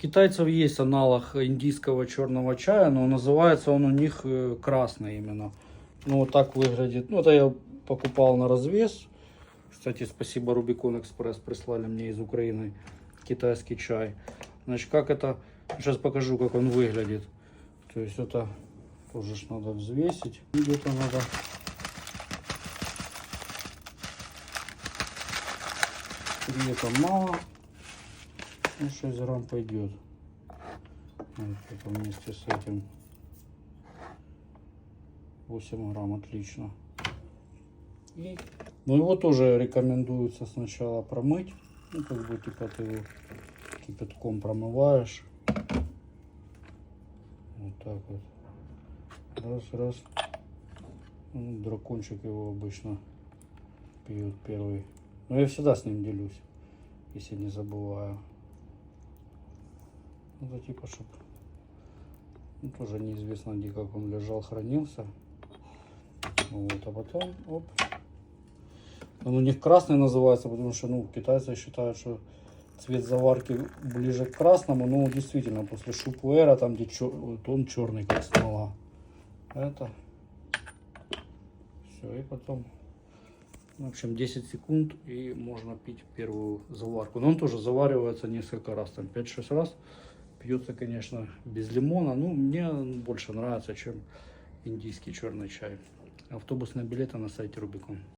китайцев есть аналог индийского черного чая, но называется он у них э, красный именно. Ну, вот так выглядит. Ну, это я покупал на развес. Кстати, спасибо Рубикон Экспресс прислали мне из Украины китайский чай. Значит, как это... Сейчас покажу, как он выглядит. То есть это тоже ж надо взвесить. Где-то надо... Это мало. Ну, 6 грамм пойдет. Вот вместе с этим. 8 грамм, отлично. И, ну его тоже рекомендуется сначала промыть. Ну, как бы, типа, ты его кипятком промываешь. Вот так вот. Раз, раз. Ну, дракончик его обычно пьет первый. Но я всегда с ним делюсь, если не забываю. Это типа, чтоб ну, тоже неизвестно где, как он лежал, хранился. Вот, а потом, оп. Он у них красный называется, потому что, ну, китайцы считают, что цвет заварки ближе к красному. Ну, действительно, после шупуэра, там, где чер... вот он черный, как смола. Это. Все, и потом, в общем, 10 секунд, и можно пить первую заварку. Но он тоже заваривается несколько раз, там 5-6 раз. Пьется, конечно, без лимона. Ну, мне больше нравится, чем индийский черный чай. Автобусные билеты на сайте Рубикон.